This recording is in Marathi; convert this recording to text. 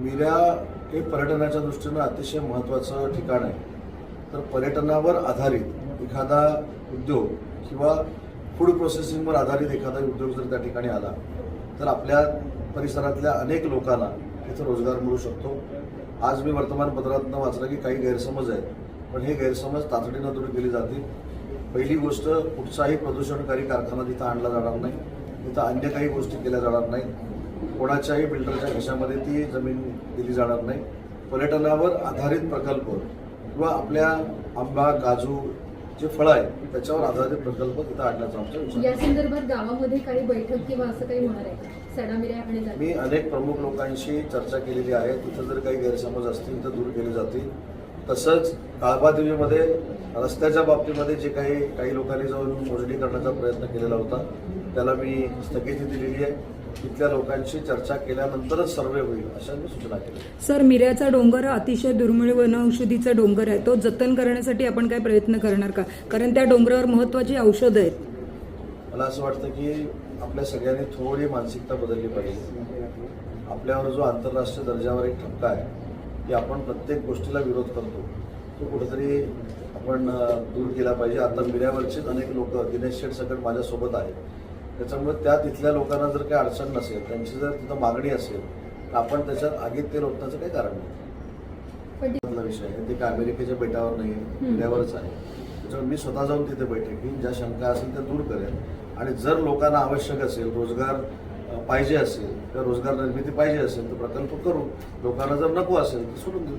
मिऱ्या हे पर्यटनाच्या दृष्टीनं अतिशय महत्त्वाचं ठिकाण आहे. तर पर्यटनावर आधारित एखादा उद्योग किंवा फूड प्रोसेसिंगवर आधारित एखादा उद्योग जर त्या ठिकाणी आला तर आपल्या परिसरातल्या अनेक लोकांना तिथं रोजगार मिळू शकतो. आज मी वर्तमानपत्रातनं वाचलं की काही गैरसमज आहेत पण हे गैरसमज तातडीनं दूर केली जातील. पहिली गोष्ट कुठचाही प्रदूषणकारी कारखाना तिथं आणला जाणार नाही. तिथं अन्य काही गोष्टी केल्या जाणार नाही कोणाच्याही बिल्डरच्या खिशामध्ये ती जमीन दिली जाणार नाही. पर्यटनावर आधारित प्रकल्प किंवा आपल्या आंबा काजू जे फळं आहे त्याच्यावर आधारित प्रकल्प तिथं आणण्याचा आमचा विचार या. संदर्भात गावामध्ये काही बैठक किंवा असं काही होणार आहे मी अनेक प्रमुख लोकांशी चर्चा केलेली आहे. तिथं जर काही गैरसमज असतील तर दूर केले जातील. तसंच काळबादेवीमध्ये रस्त्याच्या बाबतीमध्ये जे काही काही लोकांनी जाऊन मोजणी करण्याचा प्रयत्न केलेला होता त्याला मी स्थगिती दिलेली आहे. तिथल्या लोकांशी चर्चा केल्यानंतरच सर्वे होईल अशा मी सूचना केल्या. सर मिऱ्याचा डोंगर हा अतिशय दुर्मिळ वनौषधीचा डोंगर आहे. तो जतन करण्यासाठी आपण काय प्रयत्न करणार का? कारण त्या डोंगरावर महत्वाची औषधं आहेत. मला असं वाटतं की आपल्या सगळ्यांनी थोडी मानसिकता बदलली पाहिजे. आपल्यावर जो आंतरराष्ट्रीय दर्जावर एक ठपका आहे की आपण प्रत्येक गोष्टीला विरोध करतो. तो कुठेतरी आपण दूर केला पाहिजे. आता मिऱ्यावरचेच अनेक लोक दिनेश शेठ सकट माझ्यासोबत आहेत. त्याच्यामुळे त्या तिथल्या लोकांना जर काही अडचण नसेल त्यांची जर तिथं मागणी असेल तर आपण त्याच्यात आगीत तेल ओतण्याचं काही कारण नाही. ती- विषय आहे. ते काय अमेरिकेच्या बेटावर नाही मिऱ्यावरच आहे. त्याच्यामुळे मी स्वतः जाऊन तिथे बैठक घेईन. ज्या शंका असेल त्या दूर करेन. आणि जर लोकांना आवश्यक असेल रोजगार पाहिजे असेल किंवा रोजगार निर्मिती पाहिजे असेल तर प्रकल्प करू लोकांना जर नको असेल तर सोडून देऊ.